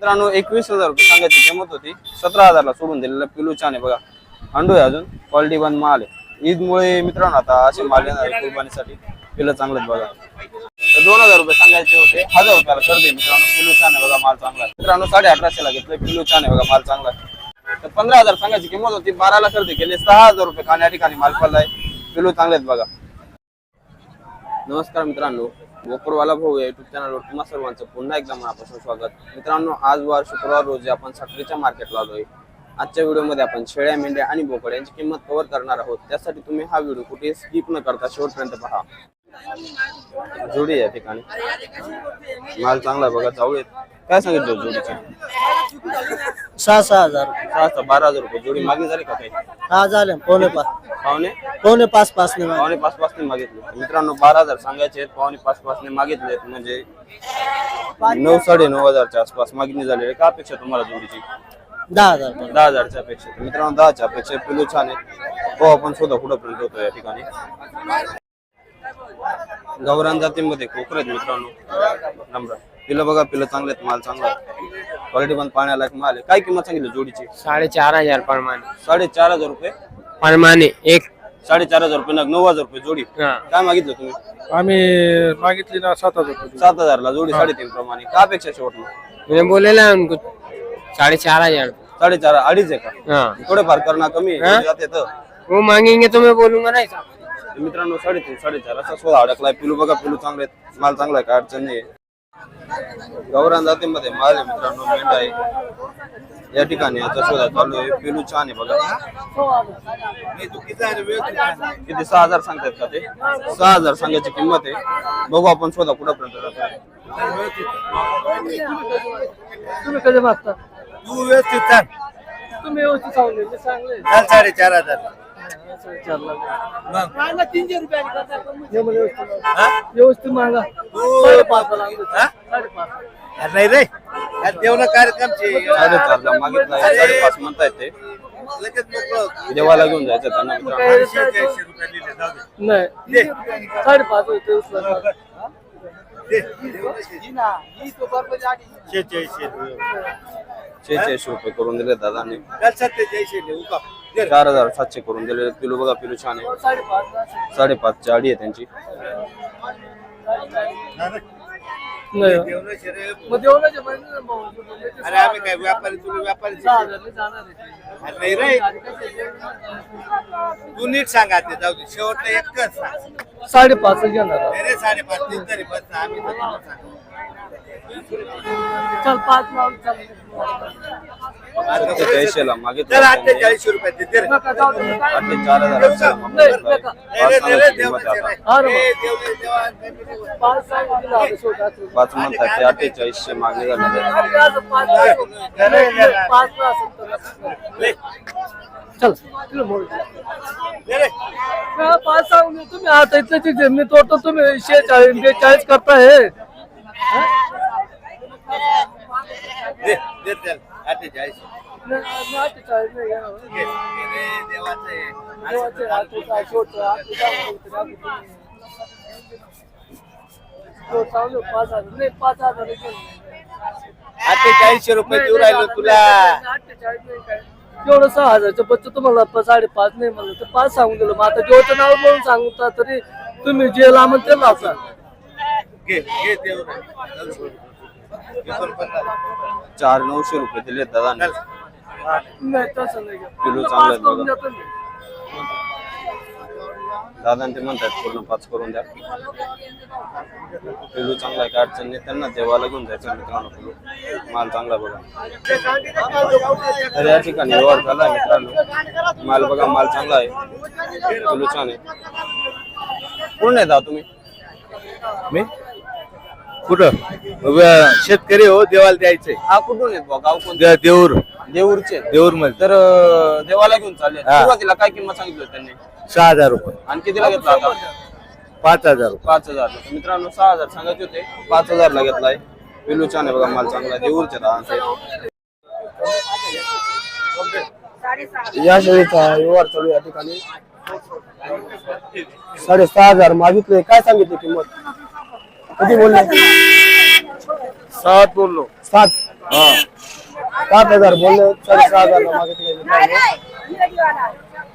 मित्रांनो एकवीस हजार रुपये सांगायची किंमत होती. सतरा हजारला सोडून दिलेलं पिलू छान आहे बघा. अंडू आहे अजून. क्वालिटी बंद माल आहे. ईदमुळे मित्रांनो आता असे माल येणार कुर्बानीसाठी. पिलं चांगलंच बघा. तर दोन हजार रुपये सांगायचे होते. हजार रुपयाला कर दे मित्रांनो. पिलू छान आहे बघा माल चांगला मित्रांनो साडे अठराशेला घेतलं पिलू छान आहे बघा माल चांगला तर पंधरा हजार सांगायची किंमत होती. बाराला खरेदी केले. सहा हजार रुपये खाण्या ठिकाणी माल पडलाय. पिलू चांगलेत बघा. नमस्कार मित्रांनो. गोपुरवाला भाऊ या युट्यूब चॅनलवर तुम्हा सर्वांचं पुन्हा एकदा मनापासून स्वागत. मित्रांनो आज वार शुक्रवार रोजी आपण साखरेच्या मार्केटला आलोय आजच्या व्हिडिओमध्ये आपण शेळ्या मेंढ्या आणि बोकड यांची किंमत कव्हर करणार आहोत. त्यासाठी तुम्ही हा व्हिडिओ कुठे स्किप न करता शेवटपर्यंत पहा. जोडी या ठिकाणी. माल चांगला बघा जाऊयात काय सांगितलं जोडीचे? सहा सहा हजार. सहा सहा बारा हजार रुपये. जोडी मागणी झाली का काही? हा झाले. पावणे पाच. पावणे? पावणे पाच पाच ने पावणे पाच पाच ने मागितले. मित्रांनो बारा हजार सांगायचे आहेत. पावणे पाच पाच ने मागितले म्हणजे नऊ साडे नऊ हजारच्या आसपास मागणी झालेली आहे. का अपेक्षा तुम्हाला जोडीची? दहा हजार. दहा हजारच्या अपेक्षा तर मित्रांनो दहाच्या अपेक्षा पिलू छान आहे हो आपण सुद्धा कुठं पर्यंत होतो या ठिकाणी? गौरान जातीमध्ये कोकर आहेत मित्रांनो. नम्र. पिलं बघा पिलं चांगले आहेत. माल चांगला आहे. क्वालिटी पण पाण्याला माल आहे. काय किंमत सांगितली जोडीची? साडेचार हजार प्रमाणे साडेचार हजार रुपये? प्रमाणे एक. साडेचार हजार रुपये नग नऊ हजार रुपये जोडी. हा. काय मागितलं तुम्ही? आम्ही मागितली ना सात हजार रुपये. सात हजारला जोडी साडेतीन प्रमाणे. का अपेक्षा शेवट मग? मैंने बोलेला उनको साडेचार हजार साडेचार अडीच आहे का? हाँ. थोडेफार करणं कमी आहे. हा? जाते तर. वो मांगेंगे तो मैं बोलूंगा ना मित्रांनो साडेतीन साडेचार असा सोळा अडकलाय. पिलू बघा पिलू चांगले. माल चांगला आहे काय अडचण नाही गौरान जातीमध्ये माल आहे मित्रांनो मेंढा आहे या ठिकाणी याचा शोधा चालू आहे. पिलू छान आहे बघा. किती सहा हजार सांगतात का ते? सहा हजार सांगायची किंमत आहे. बघू आपण शोधा कुठपर्यंत जातो. तुम्ही कधी मागता? तू व्यवस्थित तुम्ही व्यवस्थित चांगले. चाल साडेचार हजार. मागा? तीनशे रुपये व्यवस्थित हा? व्यवस्थित मागा. तू- साडेपाच हा? अरे नाही रे. आज जेवण कार्यक्रमचे साडेचारला मागितलं साडेपाच म्हणतायत ते. लगेच मोकळं होतं. देवाला घेऊन जायचं त्यांना मित्रांनो जाऊ दे. नाही. साडेपाच होते उचला. रुपये. करून दिले दादा चार हजार सातशे करून दिले किलो बघा किलो छान आहे साडेपाच साडेपाचची आडी आहे त्यांची अरे आम्ही काय व्यापारी तुम्ही व्यापारी नाही रे तू नीट सांगा ते जाऊ दे शेवटला एकच सांग. साडेपाच घेणार नाही रे साडेपाच तीन तरी बस ना, आम्ही तर तुला सांगू. चल पाच लावून चल त्यांनी. रुपये दे, दे रे. नाही. नाही देव हा रे मग. ए, देव देवा, म्हणतात ते अठ्ठेचाळीसशे. अरे तर. ले, चल तुला बोल. हा, पाच दे. तुम्ही आता इथले तिथे मी तोडतो तुम्ही शेचाळीस बेचाळीस करताय दे, दे त्याला. अठ्ठेचाळीसशे. नाही, नाही, अठ्ठेचाळीस नाही घेणार. घे, घे रे, देवाचं आहे. देवाचे हातोचा, शेवटचा, हातोचा, शेवटचा, हातोचा. तो चालू पाच हजार. अठ्ठेचाळीसशे रुपये देऊ राहिलो तुला अठ्ठेचाळीस जेवढं सहा हजारचं बच्च तुम्हाला साडेपाच नाही म्हणलं तर पाच सांगून दिलं मग आता जेवढं नाव बोलून सांगता तरी तुम्ही जे लांब ते लावता घे घे देऊ रे. चल, सोड. एकोणपन्नास. चार नऊशे रुपये दिले चल. नाही तसं नाही. किलो चांगलं दादांनी ते म्हणतात पूर्ण पाच करून द्या. पिलू चांगला आहे काय अडचण नाही त्यांना देवाला घेऊन जायचं मित्रांनो पिलू. माल चांगला बघा. तर या ठिकाणी व्यवहार झाला आहे मित्रांनो. माल बघा माल चांगला आहे. पिलू छान आहे. कोण आहे दादा तुम्ही? मी? कुठं? व- शेतकरी हो देवाला द्यायचंय हा कुठून येत? गाव कोणतं? दे- देऊर. देऊरचे. देऊरमध्ये तर अं, देवाला घेऊन चालले. हा. सुरुवातीला काय किंमत सांगितली होती त्यांनी? सहा हजार रुपये. आणि कितीला घेतला आता? पाच हजार रुपये. पाच हजार. तर मित्रांनो सहा हजार सांगायचे होते. पाच हजार ला घेतलाय. पिलू छान आहे बघा माल चांगला आहे. देऊरचे दादा या शेळीचा व्यवहार चालू आहे या ठिकाणी. साडेसहा हजार मागितले. काय सांगितले किंमत? किती बोलले? सात बोललो. सात? सात हजार बोलले. साडेसहा हजार मागितले. मित्रांनो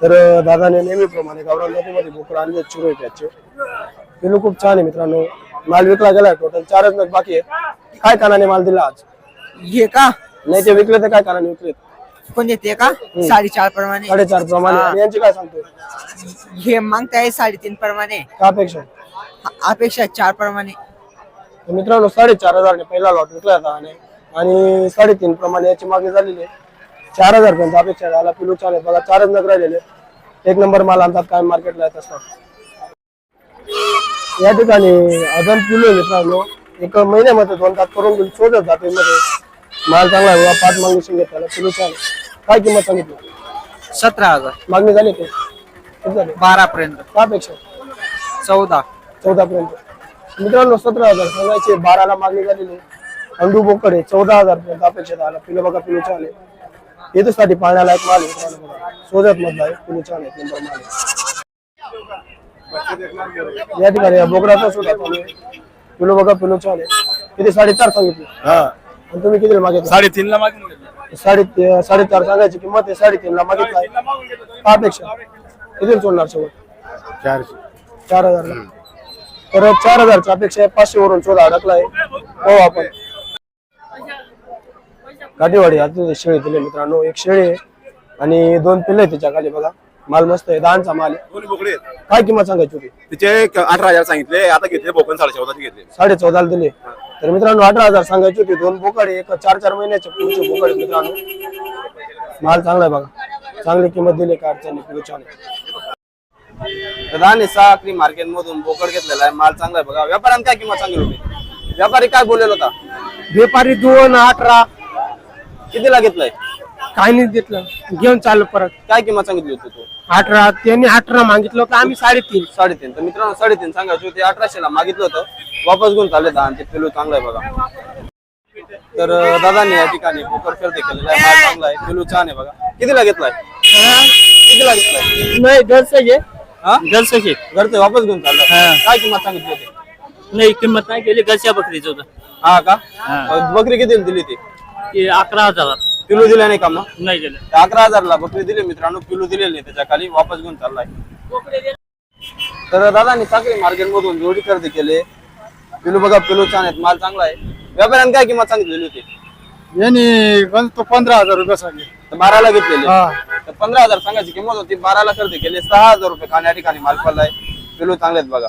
तर दादाने नेहमीप्रमाणे गावरान जातीमध्ये बोकड आणले चिरोय त्याचे पिलू खूप छान आहे मित्रांनो. माल विकला गेला टोटल चारच नग बाकी आहे काय कानाने माल दिला आज? हे का? नाही ते विकले तर काय कानाने विकले कोण येते का? साडेचार प्रमाणे. साडेचार प्रमाणे. आणि यांची काय सांगतो हे मागताय साडेतीन प्रमाणे. का अपेक्षा? अपेक्षा चार प्रमाणे. तर मित्रांनो साडेचार हजारने पहिला लॉट विकला होता आणि आणि साडेतीन प्रमाणे याची मागणी झालेली आहे. चार हजार पर्यंत अपेक्षा झाला पिलू छान आहे बघा चारच नग राहिलेले एक नंबर माल आणतात काय मार्केटला येत असतात. या ठिकाणी अजून पिलू मित्रांनो. एक महिन्यामध्ये दोन तास करून घेऊन शोधत जाते मध्ये. माल चांगला आहे. बघा पाच मागणी शिंगे त्याला पिलू आहे. काय किंमत सांगितली? सतरा हजार. मागणी झाली ते किती झाली? बारा पर्यंत. का अपेक्षा चौदा. चौदा पर्यंत. मित्रांनो सतरा हजार. सांगायचे बाराला मागणी झालेली. अंडू बोकडे चौदा हजार पर्यंत अपेक्षित आला पिलो बघा पिलो छान आहे येतसाठी पाहण्याला एक माल आहे सोजत मधला आहे. पिलो छान आहे नंबर माल आहे. या ठिकाणी बोकडाचा सुद्धा पिलो बघा पिलो छान आहे. किती? साडेचार सांगितले. आणि तुम्ही किती मागितलं? साडेतीन ला मागून घेतलं. साडे साडेचार सांगायची किंमत आहे साडेतीन ला मागितला का अपेक्षा? किती सोडणार शेवट? चारशे. चार हजार तर चार हजारच्या अपेक्षा पाचशे वरून शोधा अडकलाय. हो आपण. काठीवाडी आता शेळी दिले मित्रांनो. एक शेळी आहे आणि दोन पिल्ले आहेत त्याच्याखाली बघा. माल मस्त आहे दहाचा माल आहे. बोकडे आहेत. काय किंमत सांगायची होती? तिचे एक अठरा हजार सांगितले आता घेतले बोकन साडे चौदाचे घेतले. साडे चौदाला दिले. तर मित्रांनो अठरा हजार सांगायची होती. दोन बोकडे एक चार चार महिन्याचे पुढचे बोकडे मित्रांनो. माल चांगला आहे बघा. चांगली किंमत दिली काय अडचण नाही पुढे छान आहे. साखरी मार्केट मधून बोकड घेतलेला आहे माल चांगला आहे बघा. व्यापाऱ्याने काय किंमत सांगितली होती? व्यापारी काय बोलेल होता? व्यापारी दोन अठरा. कितीला घेतलाय? काही नाही घेतलं. घेऊन चाललो परत. काय किंमत सांगितली होती तू? अठरा त्यांनी अठरा मागितलं होतं आम्ही साडेतीन. साडेतीन. तर मित्रांनो साडेतीन सांगायची होती अठराशे ला मागितलं होतं. वापस घेऊन चालले दहा आणि ते पिलू चांगला आहे बघा. तर दादांनी या ठिकाणी पोकर खरेदी केलेला आहे माल चांगला आहे पिलू छान आहे बघा. कितीला घेतलाय? कितीला घेतलाय? नाही घरचं घे. हा? घरचं घे. घरचे वापस घेऊन चाललं. काय किंमत सांगितली होती? नाही किंमत नाही गेली घरच्या बकरीचं होतं. हा का? बकरी कितीला दिली ती? ते अकरा हजार पिलू दिला नाही का मग? नाही गेलं त्या अकरा हजारला बकरी दिली मित्रांनो पिलू दिलेली नाही त्याच्याखाली वापस घेऊन चाललाय. तर दादानी साखरी मार्केट मधून जोडी खरेदी केले. पिलू बघा पिलू छान आहेत माल चांगला आहे. व्यापाऱ्याने काय किंमत सांगितलेली होती? यांनी तो पंधरा हजार रुपये सांगे तर बाराला घेतलेली. तर पंधरा हजार सांगायची किंमत होती बाराला खरेदी केली सहा हजार रुपये खाण्या ठिकाणी माल पडलाय. पिलू चांगले आहेत बघा.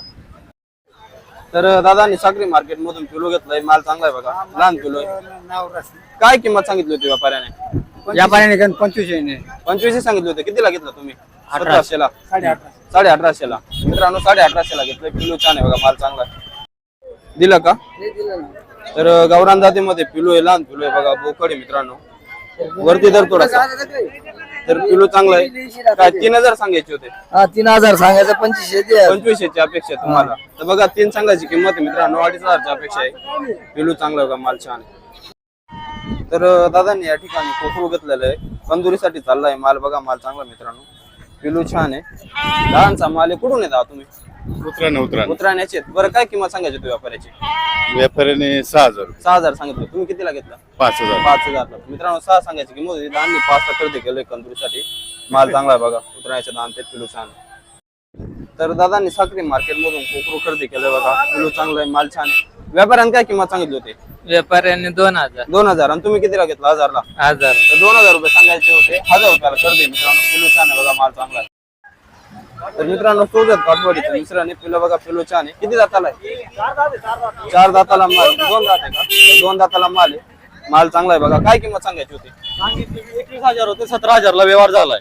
तर दादानी साखरी मार्केट मधून पिलू घेतलाय माल चांगला आहे बघा लहान पिलू आहे काय किंमत सांगितली होती व्यापाऱ्याने व्यापाऱ्याने पंचवीस पंचवीस सांगितले होते कितीला घेतला तुम्ही अठराशेला साडे अठराशेला मित्रांनो साडे अठराशेला घेतलं पिलू छान आहे बघा माल चांगला आहे दिलं का तर अं, गावरान जातीमध्ये पिलू आहे लहान पिलू आहे बघा बोकड आहे मित्रांनो वरती दर थोडासा तर पिलू चांगला आहे. काय तीन हजार सांगायचे होते? हा तीन हजार सांगायचं पंचवीसशे पंचवीसशेची अपेक्षा आहे तुम्हाला. तर बघा तीन सांगायची किंमत आहे मित्रांनो. अडीच हजारची अपेक्षा आहे. पिलू चांगला बघा माल छान आहे. तर अं, दादांनी या ठिकाणी कोकरू घेतलेलं आहे. कंदुरीसाठी चाललाय माल. बघा माल चांगला मित्रांनो. पिलू छान आहे. लहानचा माल आहे. कुठून येतात तुम्ही? उतरा उतरा उतराण्याचे आहेत. बरं काय किंमत सांगायची होती व्यापाऱ्याची? व्यापाऱ्याने सहा हजार सहा हजार सांगितलं. तुम्ही कितीला घेतला? पाच हजार. पाच हजार. मित्रांनो सहा सांगायची किंमत होती. दाननी पाच ला खरेदी केलंय कंदुरीसाठी माल चांगला आहे बघा. उतरायचे दान ते किलो छान. तर दादांनी साखरी मार्केट मधून कोकरू खरेदी केलंय बघा. किलो चांगला आहे माल छान आहे. व्यापाऱ्याने काय किंमत सांगितली होती? व्यापाऱ्याने दोन हजार. दोन हजार. आणि तुम्ही कितीला घेतला? हजारला. हजार. तर दोन हजार रुपये सांगायचे होते. हजार रुपयाला खरेदी मित्रांनो. किलो छान आहे बघा माल चांगला आहे. तर मित्रांनो सोजत काठवाडीचं मिश्रण पिलो बघा पिलो छान आहे. किती दाताला आहे? चार दाताला माल दोन दात आहे का? दोन दाताला माल आहे. माल चांगला आहे बघा. काय किंमत सांगायची होती? एकवीस हजार होते सतरा हजारला व्यवहार झालाय.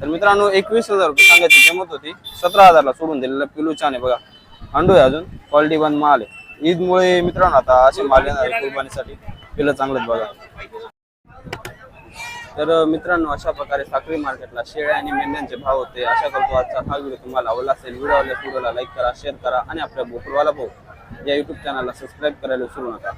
तर मित्रांनो एकवीस हजार रुपये सांगायची किंमत होती. सतरा हजारला सोडून दिलेला पिलू छान आहे बघा. अंडू आहे अजून. क्वालिटी वन माल आहे. ईदमुळे मित्रांनो आता असे माल येणार कुर्बानीसाठी. पिलं चांगलंच बघा. तर मित्रांनो अशा प्रकारे साखरी मार्केटला शेळ्या आणि मेंढ्यांचे भाव होते. अशा करतो आजचा हा व्हिडिओ तुम्हाला आवडला असेल. व्हिडिओ आवडल्यास व्हिडिओला लाईक करा शेअर करा आणि आपल्या बोकरवाला भाऊ या युट्यूब चॅनलला सबस्क्राईब करायला विसरू नका.